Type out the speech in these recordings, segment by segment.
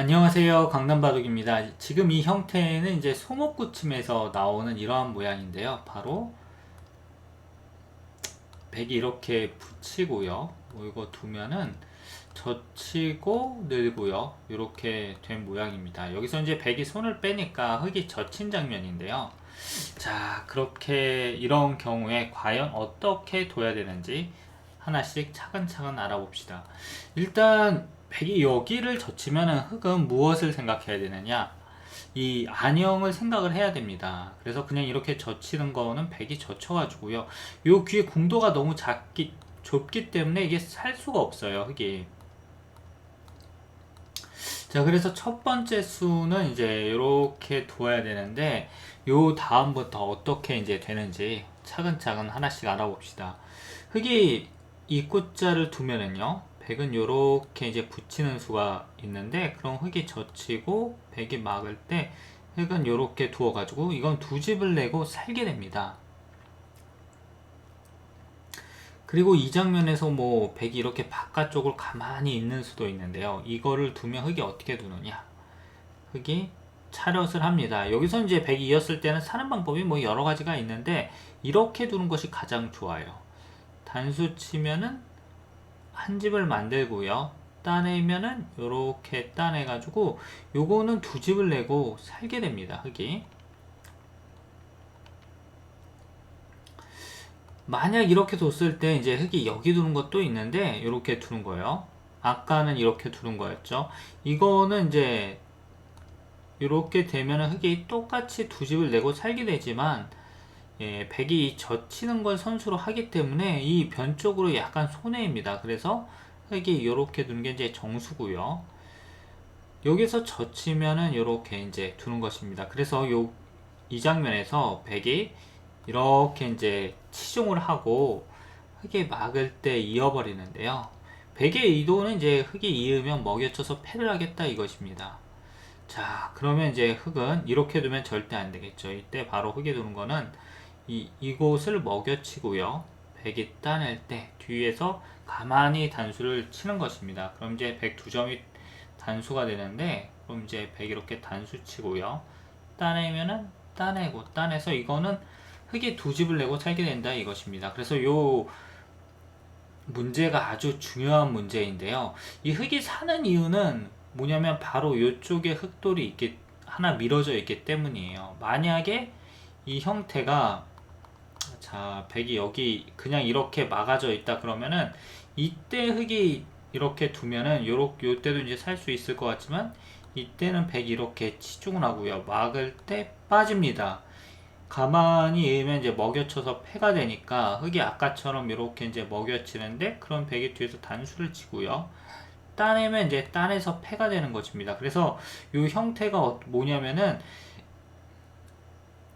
안녕하세요. 강남바둑입니다. 지금 이 형태는 이제 소목구침에서 나오는 이러한 모양인데요. 바로 백이 이렇게 붙이고요. 뭐 이거 두면은 젖히고 늘고요. 이렇게 된 모양입니다. 여기서 이제 백이 손을 빼니까 흙이 젖힌 장면인데요. 자, 그렇게 이런 경우에 과연 어떻게 둬야 되는지 하나씩 차근차근 알아봅시다. 일단 백이 여기를 젖히면은 흙은 무엇을 생각해야 되느냐? 이 안형을 생각을 해야 됩니다. 그래서 그냥 이렇게 젖히는 거는 백이 젖혀 가지고요. 요 귀의 궁도가 너무 작기 좁기 때문에 이게 살 수가 없어요. 흙이. 자, 그래서 첫 번째 수는 이제 이렇게 두어야 되는데 요 다음부터 어떻게 이제 되는지 차근차근 하나씩 알아봅시다. 흙이 이 끝자를 두면은요. 백은 요렇게 이제 붙이는 수가 있는데 그럼 흙이 젖히고 백이 막을 때 흙은 요렇게 두어 가지고 이건 두 집을 내고 살게 됩니다. 그리고 이 장면에서 뭐 백이 이렇게 바깥쪽을 가만히 있는 수도 있는데요. 이거를 두면 흙이 어떻게 두느냐? 흙이 차렷을 합니다. 여기서 이제 백이 이었을 때는 사는 방법이 뭐 여러 가지가 있는데 이렇게 두는 것이 가장 좋아요. 단수 치면은 한 집을 만들고요. 따내면은 이렇게 따내 가지고 요거는 두 집을 내고 살게 됩니다. 흙이. 만약 이렇게 뒀을 때 이제 흙이 여기 두는 것도 있는데 이렇게 두는 거예요. 아까는 이렇게 두는 거였죠. 이거는 이제 이렇게 되면은 흙이 똑같이 두 집을 내고 살게 되지만 예, 백이 젖히는 걸 선수로 하기 때문에 이 변 쪽으로 약간 손해입니다. 그래서 흙이 이렇게 두는 게 이제 정수고요. 여기서 젖히면은 이렇게 이제 두는 것입니다. 그래서 요 이 장면에서 백이 이렇게 이제 치중을 하고 흙에 막을 때 이어버리는데요. 백의 의도는 이제 흙이 이으면 먹여쳐서 패를 하겠다 이것입니다. 자, 그러면 이제 흙은 이렇게 두면 절대 안 되겠죠. 이때 바로 흙에 두는 거는 이, 이곳을 먹여치고요. 백이 따낼 때 뒤에서 가만히 단수를 치는 것입니다. 그럼 이제 백 두 점이 단수가 되는데 그럼 이제 백 이렇게 단수 치고요. 따내면은 따내고 따내서 이거는 흙이 두 집을 내고 살게 된다 이것입니다. 그래서 요 문제가 아주 중요한 문제인데요. 이 흙이 사는 이유는 뭐냐면 바로 이쪽에 흙돌이 있기 하나 밀어져 있기 때문이에요. 만약에 이 형태가 자 백이 여기 그냥 이렇게 막아져 있다 그러면은 이때 흙이 이렇게 두면은 요렇 요때도 이제 살 수 있을 것 같지만 이때는 백이 이렇게 치중을 하고요. 막을 때 빠집니다. 가만히 있으면 이제 먹여쳐서 패가 되니까 흙이 아까처럼 이렇게 이제 먹여치는데 그런 백이 뒤에서 단수를 치고요. 따내면 이제 따내서 패가 되는 것입니다. 그래서 이 형태가 어- 뭐냐면은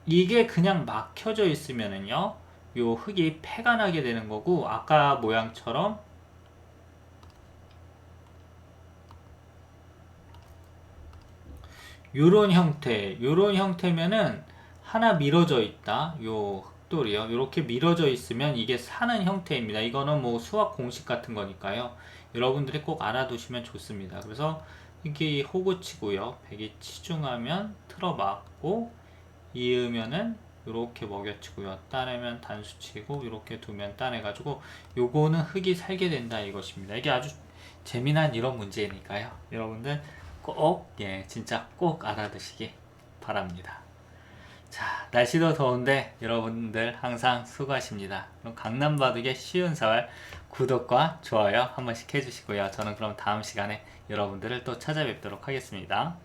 이게 그냥 막혀져 있으면은요. 요 흙이 패가 나게 되는 거고 아까 모양처럼 요런 형태, 요런 형태면은 하나 밀어져 있다. 요 흑돌이요. 이렇게 밀어져 있으면 이게 사는 형태입니다. 이거는 뭐 수학 공식 같은 거니까요. 여러분들이 꼭 알아두시면 좋습니다. 그래서 이게 호구 치고요. 백이 치중하면 틀어 막고 이으면은 이렇게 먹여치고요. 따내면 단수치고 이렇게 두면 따내가지고 요거는 흙이 살게 된다 이것입니다. 이게 아주 재미난 이런 문제니까요. 여러분들 꼭, 예, 진짜 꼭 알아두시기 바랍니다. 자, 날씨도 더운데 여러분들 항상 수고하십니다. 그럼 강남 바둑의 쉬운 사활 구독과 좋아요 한 번씩 해주시고요. 저는 그럼 다음 시간에 여러분들을 또 찾아뵙도록 하겠습니다.